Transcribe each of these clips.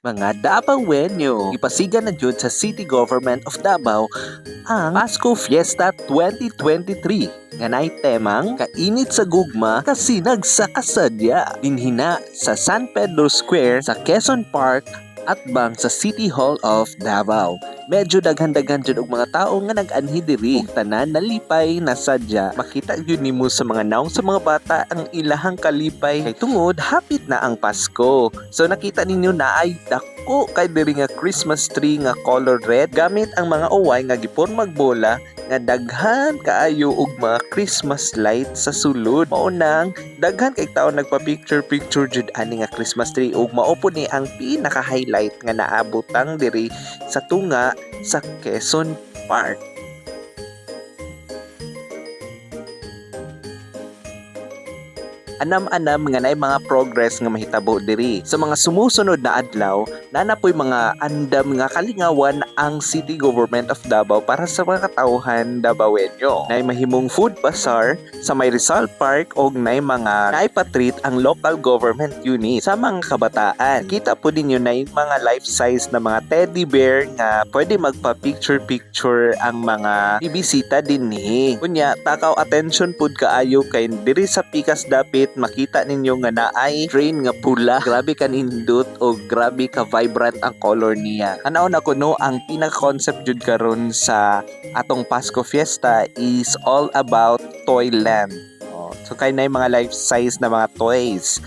Mga Dabawenyo, ipasigan na jud sa City Government of Davao ang Pasko Fiesta 2023 nga nay temang kainit sa gugma kasi nagsakasadya dinhina sa San Pedro Square sa Quezon Park at bang sa City Hall of Davao. Medyo daghan-daghan jud og mga tao nga nag-anhi diri ug tanan nalipay na sadya. Makita gyud nimo sa mga naong sa mga bata ang ilahang kalipay kay tungod hapit na ang Pasko. So nakita ninyo na ay dako kay diri nga Christmas tree nga color red gamit ang mga uway nga gipon magbola nga daghan kaayo og mga Christmas light sa sulod. Mao nang daghan kay tao nagpa-picture picture jud ani nga Christmas tree ug mao po ni ang pinaka-highlight nga naabotang diri sa tunga sa Quezon Park. Anam-anam nga naay mga progress nga mahitabo diri. Sa mga sumusunod na adlaw, nanapoy mga andam nga kalingawan ang City Government of Davao para sa mga katawhan Davaoenyo. Naay mahimong food bazaar sa may Rizal Park og naay mga naipatreat ang local government unit sa mga kabataan. Kita po ninyo na yung mga life-size na mga teddy bear nga pwede magpa-picture-picture ang mga ibisita din ni. Kunya, takaw attention pud kaayo kay diri sa Pikas Dapit makita ninyo nga naay train nga pula. Grabe ka nindot o grabe ka vibrant ang color niya. Anaon ako no, ang pinaka-concept jud karon sa atong Pasko Fiesta is all about Toyland. Oh, so kay na mga life size na mga toys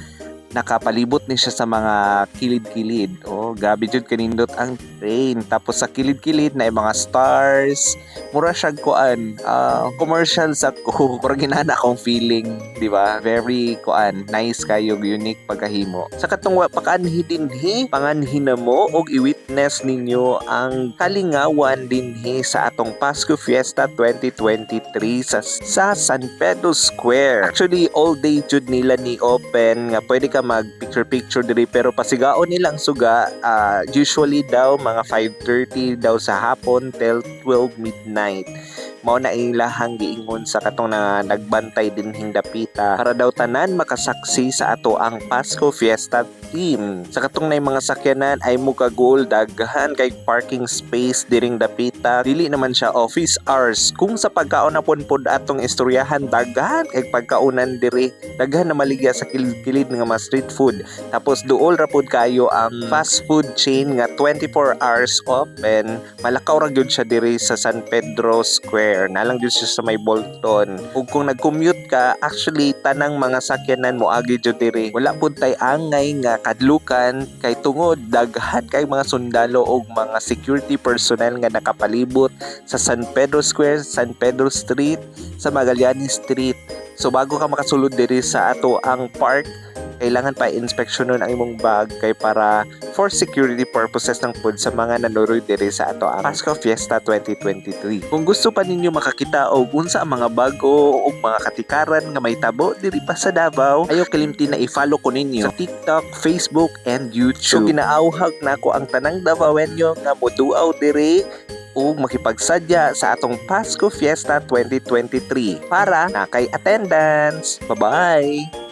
nakapalibot ni siya sa mga kilid-kilid. Oh, gabi jud kanindot ang train. Tapos sa kilid-kilid na mga stars. Mura siya kuan. ah, commercial sa ko. Ginana akong feeling, di ba? Very kuan. Nice kayo, unique pagkahimo. Sa katong pakanhi dinhi, panganhi na mo og i-witness ninyo ang kalingawan dinhi sa atong Pasko Fiesta 2023 sa sa San Pedro Square. Actually, all day jud nila ni open nga pwede ka mag picture picture diri pero pasigaon nilang suga ah, usually daw mga 5:30 daw sa hapon till 12 midnight night. Mao na ilahang giingon sa katong na nagbantay din hingdapita para daw tanan makasaksi sa ato ang Pasko Fiesta team. Sa katong na mga sakyanan ay muka goal daghan kay parking space diring dapita. Dili naman siya office hours. Kung sa pagkaon pun pod atong istoryahan daghan kay pagkaunan diri daghan na maligya sa kilid-kilid nga mga street food. Tapos duol ra pod kayo ang fast food chain nga 24 hours open. Malakaw ra gyud siya diri sa San Pedro Square. Nalang gyud siya sa may Bolton. Ug kung nag-commute ka, actually tanang mga sakyanan mo agi jud diri. Wala pud tay angay nga kadlukan kay tungod daghan kay mga sundalo ug mga security personnel nga nakapalibot sa San Pedro Square, San Pedro Street, sa Magallanes Street. So bago ka makasulod diri sa ato ang park, kailangan pa inspeksyonon ang imong bag kay para for security purposes ng food sa mga nanuroy diri sa ato ang Pasko Fiesta 2023. Kung gusto pa ninyo makakita og unsa ang mga bago o mga katikaran nga may tabo diri pa sa Davao, ayo kalimti na i-follow ko ninyo sa TikTok, Facebook, and YouTube. So ginaauhag na ko ang tanang Davaoenyo nga moduaw diri ug makipagsadya sa atong Pasko Fiesta 2023 para na kay attendance. Bye-bye!